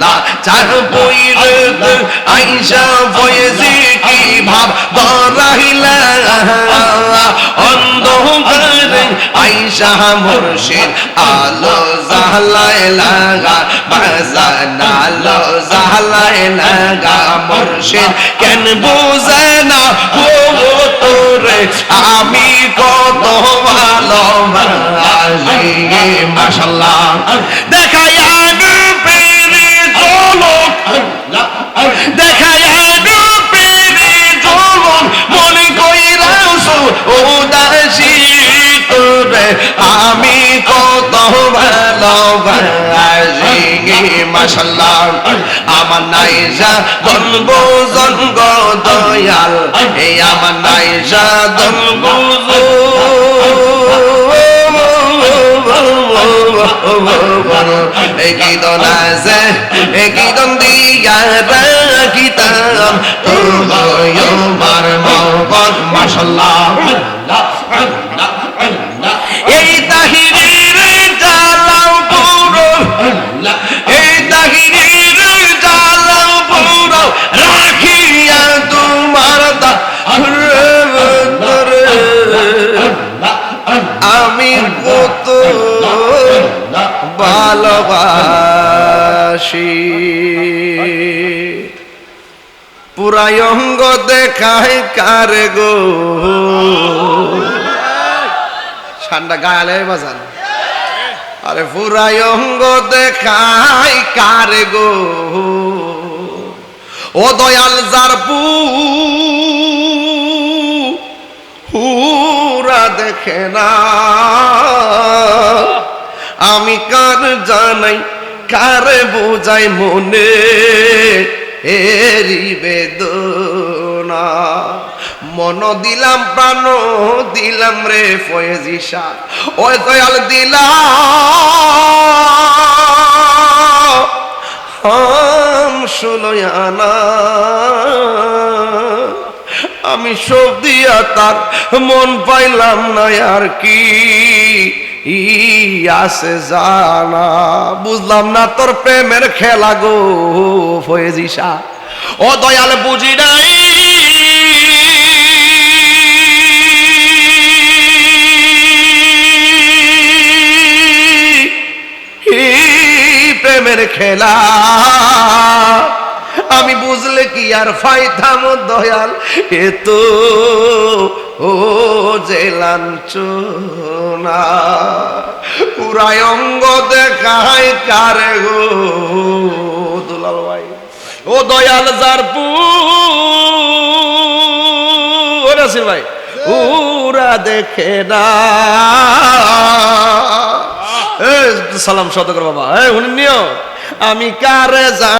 লা চার পইরত আইসা ফয়েজি কি ভাব? দরাইলা অন্ধকারে আইসা মুর্শিদ, আলো বাজান আলো মুর্শিদ। কেন বুঝে না ও তোরে, আমি কত ভালো মাশাল্লাহ আমি কত ভালোবাসি মাশাল্লাহ আমার নাইজা জন্ম জন্ম দয়াল, এই আমার নাইজা জন্ম একদন আছে? একদন দিয়া রাখিতাম? তোমার মাশাল্লাহ আমি কত ভালোবাসি। পুরাই অঙ্গ দেখায় কার গো? ঠান্ডা গায়ালে বাজান। আরে পুরাই অঙ্গ দেখায় কার গো? ও দয়াল যার পু দেখে না। আমি কার জানাই, কারে বোঝাই মনে? এরি বেদনা। মন দিলাম, প্রাণ দিলাম রে ফয়েজিসা। ওই দয়াল দিলাম হাম ষোলয়ানা আমি সব দিয়া তার মন পাইলাম না, আর কি? আছে জানা। বুঝলাম না তোর প্রেমের খেলা গো, ফয়েজিসা। ও দয়াল, বুঝি নাই? প্রেমের খেলা আমি বুঝলে কি আর ফাইতাম দয়াল? এ তো ও যে লাঞ্ছনা পুরায় অঙ্গ দেখায় কারে গো দুলাল ভাই। ও দয়াল যার পু নাসির ভাই উরা দেখে না। সালাম সদকর বাবা। এই শুনি নিও। আমি কারে যা